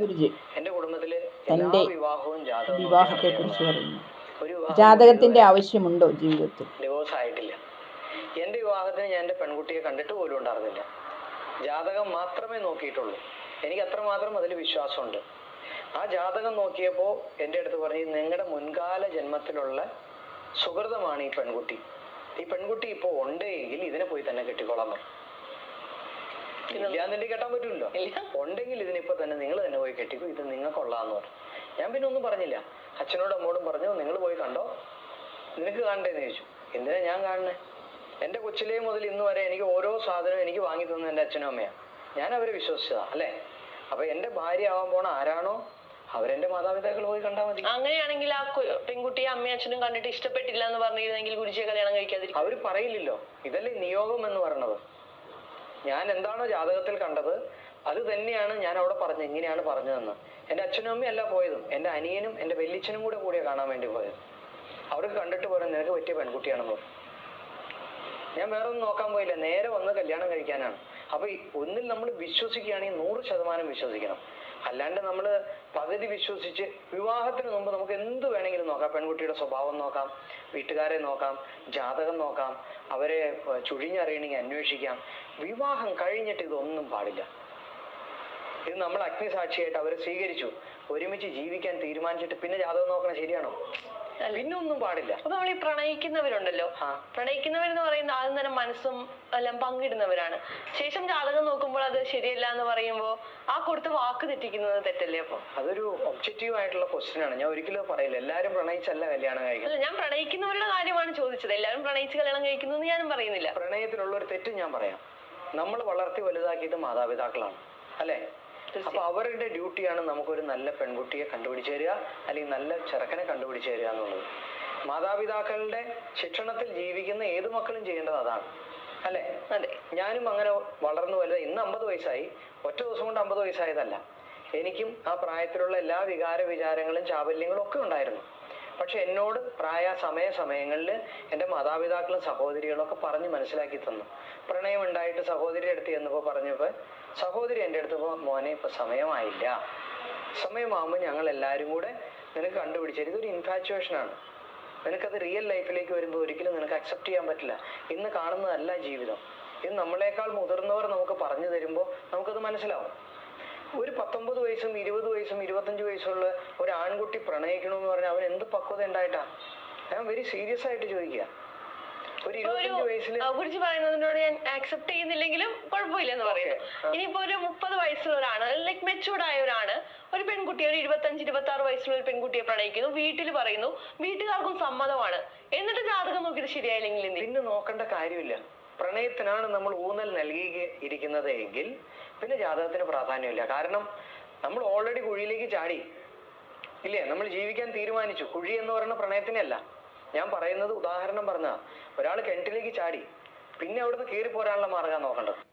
ഗുരുജി തന്റെ വിവാഹത്തെക്കുറിച്ച് പറയുന്നു. ജാതകത്തിന്റെ ആവശ്യമുണ്ടോ ജീവിതത്തിൽ? ഡിവോഴ്സ് ആയിട്ടില്ല. എന്റെ വിവാഹത്തിന് ഞാൻ എന്റെ പെൺകുട്ടിയെ കണ്ടിട്ട് പോലും ഉണ്ടായിരുന്നില്ല. ജാതകം മാത്രമേ നോക്കിയിട്ടുള്ളൂ. എനിക്ക് അത്രമാത്രം അതിൽ വിശ്വാസമുണ്ട്. ആ ജാതകം നോക്കിയപ്പോൾ എന്റെ അടുത്ത് പറഞ്ഞു നിങ്ങളുടെ മുൻകാല ജന്മത്തിലുള്ള സുഹൃതമാണ് ഈ പെൺകുട്ടി. ഈ പെൺകുട്ടി ഇപ്പോ ഉണ്ട് എങ്കിൽ ഇതിനെ പോയി തന്നെ കെട്ടിക്കോളാൻ ഇല്ലാന്നുണ്ടെങ്കിൽ കെട്ടാൻ പറ്റൂല്ലോ ഉണ്ടെങ്കിൽ ഇതിനിപ്പോ തന്നെ നിങ്ങൾ തന്നെ പോയി കെട്ടിക്കോ ഇത് നിങ്ങൾക്കുള്ളാന്ന് പറഞ്ഞു. ഞാൻ പിന്നെ ഒന്നും പറഞ്ഞില്ല. അച്ഛനോടും അമ്മോടും പറഞ്ഞു നിങ്ങൾ പോയി കണ്ടോ? നിനക്ക് കാണണ്ടേന്ന് ചോദിച്ചു. എന്തിനാ ഞാൻ കാണണേ എന്റെ കൊച്ചിലേ മുതൽ ഇന്ന് വരെ എനിക്ക് ഓരോ സാധനവും എനിക്ക് വാങ്ങി തന്ന എന്റെ അച്ഛനും അമ്മയാണ് ഞാൻ അവരെ വിശ്വസിച്ചതാ അല്ലേ? അപ്പൊ എന്റെ ഭാര്യ ആവാൻ പോണ ആരാണോ? അവരെന്റെ മാതാപിതാക്കൾ പോയി കണ്ടാൽ മതി. അങ്ങനെയാണെങ്കിൽ ആ പെൺകുട്ടിയെ അമ്മയും അച്ഛനും കണ്ടിട്ട് ഇഷ്ടപ്പെട്ടില്ല എന്ന് പറഞ്ഞിരുന്നെങ്കിൽ ഗുരുജിയെ കല്യാണം കഴിക്കാതിരിക്കും. അവർ പറയില്ലല്ലോ. ഇതല്ലേ നിയോഗം എന്ന് പറയണത് ഞാൻ എന്താണോ ജാതകത്തിൽ കണ്ടത് അത് തന്നെയാണ് ഞാൻ അവിടെ പറഞ്ഞത് ഇങ്ങനെയാണ് പറഞ്ഞതെന്ന്. എന്റെ അച്ഛനും അമ്മയും അല്ല പോയതും എന്റെ അനിയനും എന്റെ വെല്ലിച്ചനും കൂടെ കൂടിയാ കാണാൻ വേണ്ടി പോയത്. അവർക്ക് കണ്ടിട്ട് പോലും നിനക്ക് പറ്റിയ പെൺകുട്ടിയാണെന്ന്. ഞാൻ വേറെ ഒന്നും നോക്കാൻ പോയില്ല നേരെ വന്ന് കല്യാണം കഴിക്കാനാണ്. അപ്പൊ ഒന്നിൽ നമ്മൾ വിശ്വസിക്കുകയാണെങ്കിൽ നൂറ് ശതമാനം വിശ്വസിക്കണം. അല്ലാണ്ട് നമ്മൾ പകുതി വിശ്വസിച്ച് വിവാഹത്തിന് മുമ്പ് നമുക്ക് എന്ത് വേണമെങ്കിലും നോക്കാം. പെൺകുട്ടിയുടെ സ്വഭാവം നോക്കാം വീട്ടുകാരെ നോക്കാം ജാതകം നോക്കാം അവരെ ചുഴിഞ്ഞറിയണമെങ്കിൽ അന്വേഷിക്കാം. വിവാഹം കഴിഞ്ഞിട്ട് ഇതൊന്നും പാടില്ല. ഇത് നമ്മൾ അഗ്നിസാക്ഷിയായിട്ട് അവരെ സ്വീകരിച്ചു. ഒരുമിച്ച് ജീവിക്കാൻ തീരുമാനിച്ചിട്ട് പിന്നെ ജാതകം നോക്കണം ശരിയാണോ? പിന്നെ ഒന്നും പാടില്ല. അപ്പൊ നമ്മൾ ഈ പ്രണയിക്കുന്നവരുണ്ടല്ലോ. പ്രണയിക്കുന്നവരെന്ന് പറയുന്ന ആദ്യം തന്നെ മനസ്സും എല്ലാം പങ്കിടുന്നവരാണ്. ശേഷം ജാതകം നോക്കുമ്പോൾ അത് ശരിയല്ല എന്ന് പറയുമ്പോൾ ആ കൊടുത്ത വാക്ക് തെറ്റിക്കുന്നത് തെറ്റല്ലേ അപ്പൊ? അതൊരു ഒബ്ജക്റ്റീവ് ആയിട്ടുള്ള ക്വസ്റ്റ്യൻ ആണ്. ഞാൻ ഒരിക്കലും പറയില്ല. എല്ലാരും പ്രണയിച്ചല്ല കല്യാണം കഴിക്കുന്നത് അല്ല ഞാൻ പ്രണയിക്കുന്നവരുടെ കാര്യമാണ് ചോദിച്ചത്. എല്ലാരും പ്രണയിച്ച് കല്യാണം കഴിക്കുന്നു ഞാനും പറയുന്നില്ല. പ്രണയത്തിലുള്ള ഒരു തെറ്റ് ഞാൻ പറയാം. നമ്മൾ വളർത്തി വലുതാക്കിയത് മാതാപിതാക്കളാണ്. അല്ലെ? അപ്പൊ അവരുടെ ഡ്യൂട്ടിയാണ് നമുക്കൊരു നല്ല പെൺകുട്ടിയെ കണ്ടുപിടിച്ചു തരിക അല്ലെങ്കിൽ നല്ല ചെറുക്കനെ കണ്ടുപിടിച്ചു തരിക എന്നുള്ളത്. മാതാപിതാക്കളുടെ ശിക്ഷണത്തിൽ ജീവിക്കുന്ന ഏത് മക്കളും ചെയ്യേണ്ടത് അതാണ്. അല്ലെ? അതെ. ഞാനും അങ്ങനെ വളർന്നു വലുത് ഇന്ന് അമ്പത് വയസ്സായി. ഒറ്റ ദിവസം കൊണ്ട് അമ്പത് വയസ്സായതല്ല. എനിക്കും ആ പ്രായത്തിലുള്ള എല്ലാ വികാര വിചാരങ്ങളും ചാബല്യങ്ങളും ഒക്കെ ഉണ്ടായിരുന്നു. പക്ഷെ എന്നോട് പ്രായ സമയ സമയങ്ങളിൽ എന്റെ മാതാപിതാക്കളും സഹോദരികളും ഒക്കെ പറഞ്ഞ് മനസ്സിലാക്കി തന്നു. പ്രണയം ഉണ്ടായിട്ട് സഹോദരി അടുത്ത് ചെന്നപ്പോൾ പറഞ്ഞപ്പോൾ സഹോദരി എന്റെ അടുത്ത് മോനെ ഇപ്പൊ സമയമായില്ല. സമയമാകുമ്പോൾ ഞങ്ങൾ എല്ലാവരും കൂടെ നിനക്ക് കണ്ടുപിടിച്ചത് ഇതൊരു ഇൻഫാച്ചുവേഷൻ ആണ്. നിനക്കത് റിയൽ ലൈഫിലേക്ക് വരുമ്പോൾ ഒരിക്കലും നിനക്ക് അക്സെപ്റ്റ് ചെയ്യാൻ പറ്റില്ല. ഇന്ന് കാണുന്നതല്ല ജീവിതം. ഇത് നമ്മളെക്കാൾ മുതിർന്നവർ നമുക്ക് പറഞ്ഞു തരുമ്പോൾ നമുക്കത് മനസ്സിലാവും. ഒരു പത്തൊമ്പത് വയസ്സും ഇരുപത് വയസ്സും ഇരുപത്തഞ്ച് വയസ്സുള്ള ഒരു ആൺകുട്ടി പ്രണയിക്കണമെന്ന് പറഞ്ഞാൽ അവൻ എന്ത് പക്വത ഉണ്ടായിട്ടാ? ഞാൻ വെരി സീരിയസ് ആയിട്ട് ചോദിക്കുക ഒരു ഒരു ഇരുപത്തഞ്ച് വയസ്സിൽ കുറിച്ച് പറയുന്നതിനോട് ഞാൻ ആക്സെപ്റ്റ് ചെയ്യുന്നില്ലെങ്കിലും പറയുന്നു. ഇനിയിപ്പോ ഒരു മുപ്പത് വയസ്സുള്ള ഒരാണ് ലൈക് മെച്ചൂർഡ് ആയ ഒരാണ് ഒരു പെൺകുട്ടി ഒരു ഇരുപത്തഞ്ച് ഇരുപത്തി ആറ് വയസ്സുള്ള ഒരു പെൺകുട്ടിയെ പ്രണയിക്കുന്നു വീട്ടിൽ പറയുന്നു വീട്ടുകാർക്കും സമ്മതമാണ്. എന്നിട്ട് ജാതകം നോക്കിയിട്ട് ശരിയായില്ലെങ്കിൽ? പിന്നെ നോക്കേണ്ട കാര്യമില്ല. പ്രണയത്തിനാണ് നമ്മൾ ഊന്നൽ നൽകി ഇരിക്കുന്നത് എങ്കിൽ പിന്നെ ജാതകത്തിന് പ്രാധാന്യമില്ല. കാരണം നമ്മൾ ഓൾറെഡി കുഴിയിലേക്ക് ചാടി. ഇല്ലേ? നമ്മൾ ജീവിക്കാൻ തീരുമാനിച്ചു. കുഴി എന്ന് പറയുന്ന പ്രണയത്തിനല്ല ഞാൻ പറയുന്നത് ഉദാഹരണം പറഞ്ഞ ഒരാൾ കിണറ്റിലേക്ക് ചാടി. പിന്നെ അവിടുന്ന് പോരാനുള്ള മാർഗം നോക്കേണ്ടത്